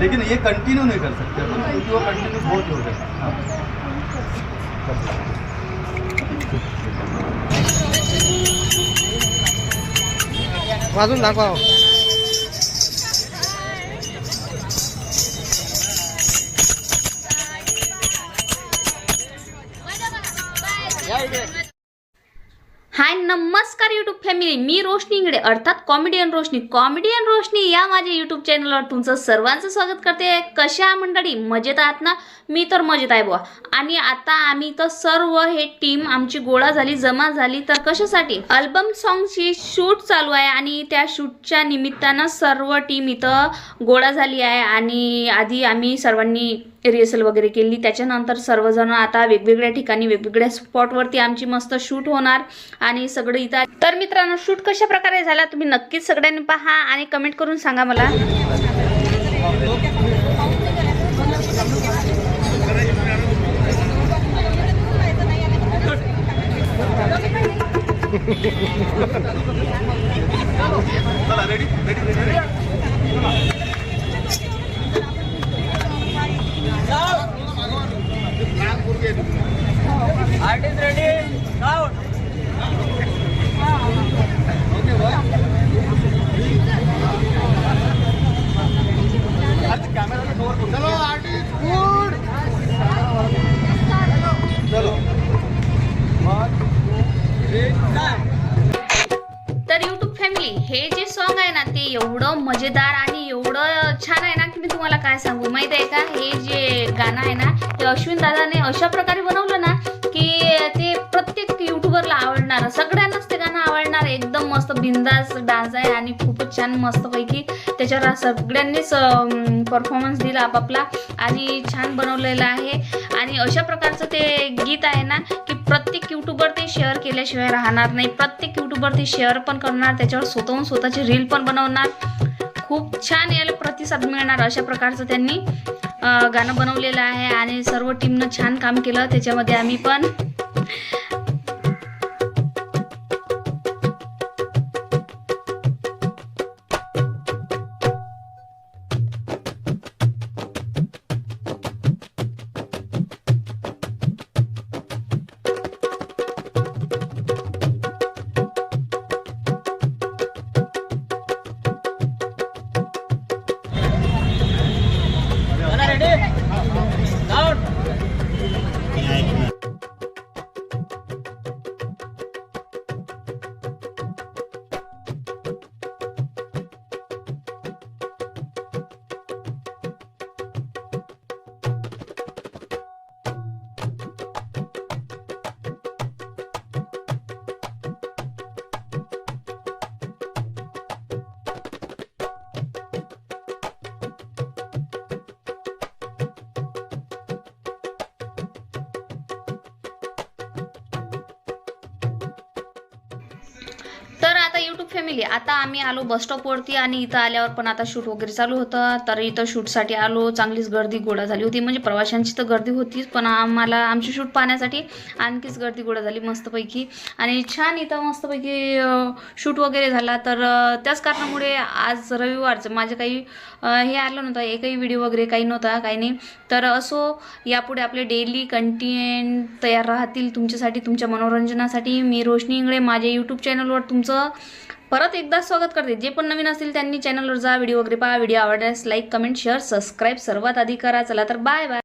लेकिन ये कंटिन्यू नहीं कर सकते अपन क्योंकि वो कंटिन्यू बहुत हो गए हाँ। वाजून दाखवा हाय नमस्कार यूट्यूब फॅमिली मी रोशनी इंगडे. अर्थात कॉमेडियन रोशनी. कॉमेडियन रोशनी या माझ्या यूट्यूब चॅनलवर तुमचं सर्वांचं स्वागत करते. कशा मंडळी? मजेत आहात ना? मी तर मजेत आहे बुवा. आणि आता आम्ही तर सर्व हे टीम आमची गोळा झाली जमा झाली. तर कशासाठी? अल्बम सॉंगची शूट चालू आहे आणि त्या शूटच्या निमित्तानं सर्व टीम इथं गोळा झाली आहे. आणि आधी आम्ही सर्वांनी रिहर्सल वगैरे केली. त्याच्यानंतर सर्वजण आता वेगवेगळ्या ठिकाणी वेगवेगळ्या स्पॉटवरती आमची मस्त शूट होणार आणि सगळं इथं तर मित्रांनो शूट कशा प्रकारे झाला तुम्ही नक्कीच सगळ्यांनी पहा आणि कमेंट करून सांगा मला. चला रेडी रेडी रेडी चलो आर्टिस्ट गुड चलो तर यूट्यूब फॅमिली हे जे सॉन्ग आहे ना ते एवढं मजेदार आणि एवढं छान आहे ना की मी तुम्हाला काय सांगू? माहीत आहे का? हे जे गाणं आहे ना ते अश्विन दादाने अशा प्रकारे बनवलं ना की ते प्रत्येक युट्यूबरला आवडणार. सगळ्या मस्त बिंदास डान्स आहे आणि खूपच छान मस्तपैकी त्याच्यावर सगळ्यांनीच परफॉर्मन्स दिला आपापला. आणि छान बनवलेलं आहे. आणि अशा प्रकारचं ते गीत आहे ना की प्रत्येक युट्यूबर ते शेअर केल्याशिवाय राहणार नाही. प्रत्येक युट्यूबर ते शेअर पण करणार त्याच्यावर स्वतःहून स्वतःची रील पण बनवणार. खूप छान याला प्रतिसाद मिळणार अशा प्रकारचं त्यांनी गाणं बनवलेलं आहे. आणि सर्व टीमनं छान काम केलं त्याच्यामध्ये आम्ही पण. यूट्यूब फॅमिली आता आम्ही आलो बस स्टॉपवरती आणि इथं आल्यावर पण आता शूट वगैरे चालू होतं. तर इथं शूटसाठी आलो. चांगलीच गर्दी गोळा झाली होती. म्हणजे प्रवाशांची तर गर्दी होतीच पण आम्हाला आमची शूट पाहण्यासाठी आणखीच गर्दी गोळा झाली मस्तपैकी. आणि छान इथं मस्तपैकी शूट वगैरे झाला. तर त्याच कारणामुळे आज रविवारचं. माझं काही हे आलं नव्हतं. एकही व्हिडिओ वगैरे काही नव्हता काही नाही. तर असो यापुढे आपले डेली कंटेंट तयार राहतील तुमच्यासाठी तुमच्या मनोरंजनासाठी. मी रोशनी इंगळे. माझ्या यूट्यूब चॅनलवर तुमचं परत एकदा स्वागत करते. जे पण नवीन असतील त्यांनी चॅनलवर जा व्हिडिओ वगैरे पहा. व्हिडिओ आवडल्यास लाईक कमेंट शेअर सबस्क्राईब सर्वात आधी करा. चला तर बाय बाय